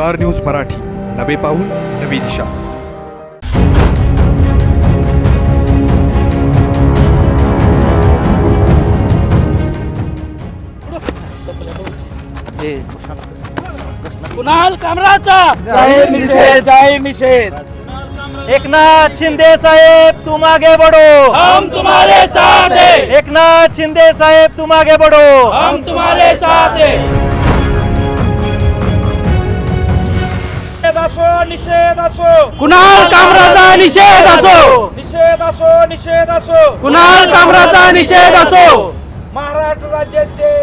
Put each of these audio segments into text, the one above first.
Star news Marathi. नवे पाऊल नवी दिशा. कुणाल कामराचा? जाहीर निषेध जाहीर निषेध एकनाथ शिंदे साहेब तुम आगे बढ़ो. हम तुम्हारे साथ हैं. एकनाथ शिंदे साहेब तुम आगे बढ़ो. हम तुम्हारे साथ हैं. निषेध असो निषेध असो. कुणाल कामराचा निषेध असो. निषेध असो निषेध असो. कुणाल कामराचा निषेध असो. महाराष्ट्र राज्याचे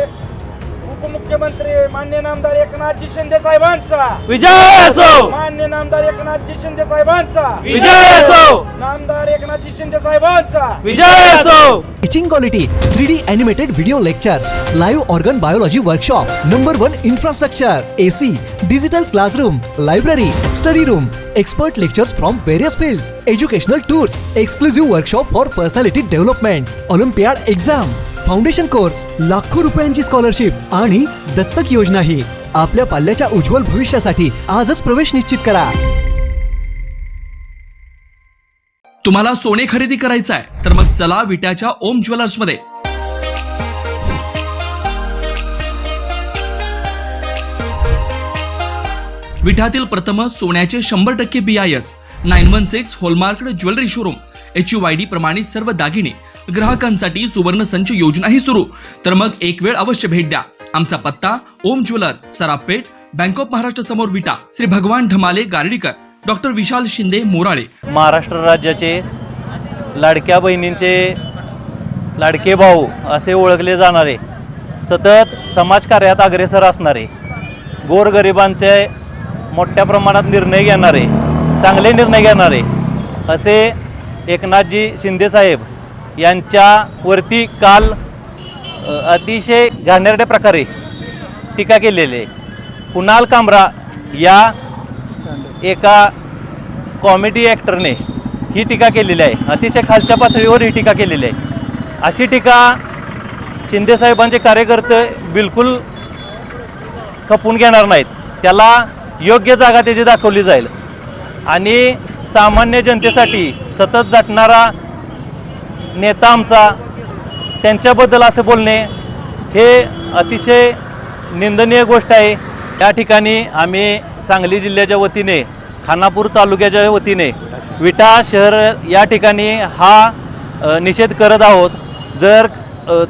उपमुख्यमंत्री मान्य नामदार एकनाथजी शिंदे साहेबांचा. विजय असो! मान्य नामदार एकनाथजी शिंदे साहेबांचा. विजय असो! नामदार एकनाथजी शिंदे साहेबांचा. विजय असो! Teaching quality three D animated video lectures live organ biology workshop number one infrastructure AC digital classroom library study room expert lectures from various fields educational tours exclusive workshop for personality development olympiad exam foundation course लाखो रुपयांची scholarship आणि दत्तक योजना ही आपल्या पाल्याच्या उज्ज्वल भविष्यासाठी आजच प्रवेश निश्चित करा. तुम्हाला सोने खरेदी करायचं आहे तर मग चला विट्याच्या ओम ज्वेलर्समध्ये. विठातील प्रथम सोन्याचे शंभर टक्के B I S nine one six hallmark jewellery showroom H U I D प्रमाणित सर्व दागिने ग्राहकांसाठी सुवर्ण संच योजनाही सुरू. तर मग एक वेळ अवश्य भेट द्या. आमचा पत्ता Om jewellers Sarapeth bank of Maharashtra समोर विटा श्री भगवान ढमाले गार्डीकर. डॉक्टर विशाल शिंदे मोराळे. महाराष्ट्र राज्याचे लाडक्या बहिणींचे लाडके भाऊ असे ओळखले जाणारे सतत समाजकार्यात अग्रेसर असणारे गोरगरिबांचे मोठ्या प्रमाणात निर्णय घेणारे चांगले निर्णय घेणारे असे एकनाथजी शिंदेसाहेब यांच्यावरती काल अतिशय घाणेरड्या प्रकारे टीका केलेली आहे. कुणाल कामरा या एका कॉमेडी ॲक्टरने ही टीका केलेली आहे. अतिशय खालच्या पातळीवर ही टीका केलेली आहे. अशी टीका शिंदेसाहेबांचे कार्यकर्ते बिलकुल खपून घेणार नाहीत. त्याला योग्य जागा त्याची दाखवली जाईल. आणि सामान्य जनतेसाठी सतत झटणारा नेता आमचा त्यांच्याबद्दल असं बोलणे हे अतिशय निंदनीय गोष्ट आहे. या ठिकाणी आम्ही सांगली जिल्ह्याच्या वतीने खानापूर तालुक्याच्या वतीने विटा शहर या ठिकाणी हा निषेध करत आहोत. जर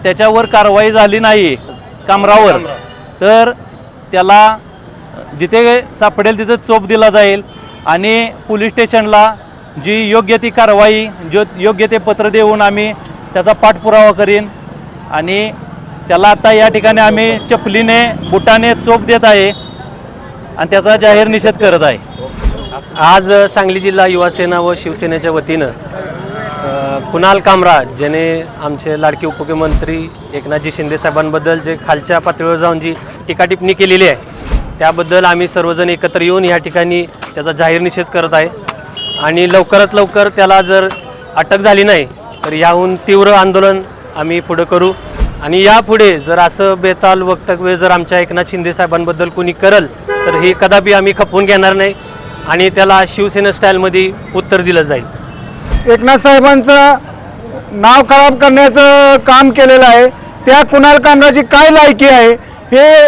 त्याच्यावर कारवाई झाली नाही कामरावर तर त्याला जिथे सापडेल तिथे चोप दिला जाईल आणि पोलीस स्टेशनला जी योग्य ती कारवाई जो योग्य ते पत्र देऊन आम्ही त्याचा पाठपुरावा करीन. आणि त्याला आता या ठिकाणी आम्ही चपलीने बुटाने चोप देत आहे आणि त्याचा जाहीर निषेध करत आहे. आज सांगली जिल्हा युवा सेना व शिवसेनेच्या वतीनं कुणाल कामरा ज्याने आमचे लाडके उपमुख्यमंत्री एकनाथजी शिंदे साहेबांबद्दल जे खालच्या पातळीवर जाऊन जी टीकाटिप्पणी केलेली आहे त्याबद्दल आम्ही सर्वजण एकत्र येऊन या ठिकाणी त्याचा जाहीर निषेध करत आहे. आणि लवकरात लवकर त्याला जर अटक झाली नाही तर याहून तीव्र आंदोलन आम्ही पुढं करू. आणि यापुढे जर असं बेताल वक्तव्य जर आमच्या एकनाथ शिंदे साहेबांबद्दल कोणी करल तर हे कदापि आम्ही खपवून घेणार नाही आणि त्याला शिवसेना स्टाईलमध्ये उत्तर दिलं जाईल. एकनाथ साहेबांचं नाव खराब करण्याचं काम केलेलं आहे. त्या कुणाल कामराची काय लायकी आहे हे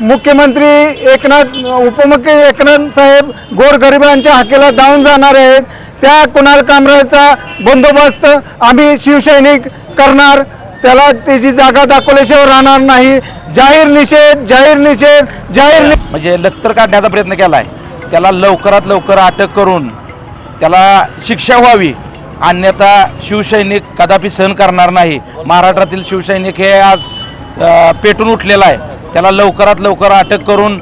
मुख्यमंत्री एकनाथ उपमुख्य एकनाथ साहेब गोरगरिबांच्या हाकेला धावून जाणार आहेत. त्या कुणाल कामराचा बंदोबस्त आम्ही शिवसैनिक करणार. त्याला त्याची जागा दाखवल्याशिवाय राहणार नाही. जाहीर निषेध जाहीर निषेध जाहीर म्हणजे लत्तर काढण्याचा प्रयत्न केला आहे त्याला लवकरात लवकर अटक करून त्याला शिक्षा व्हावी. अन्यथा शिवसैनिक कदापि सहन करणार नाही. महाराष्ट्रातील शिवसैनिक हे आज पेटून उठलेला आहे. त्याला लवकरात लवकर अटक करून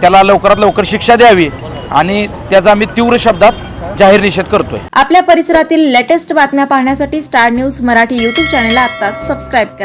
त्याला लवकरात लवकर शिक्षा द्यावी आणि त्याचा आम्ही तीव्र शब्दात जाहीर निषेध करतोय. आपल्या परिसरातील लेटेस्ट बातम्या पाहण्यासाठी स्टार न्यूज मराठी यूट्यूब चॅनेलला आता सबस्क्राईब करा.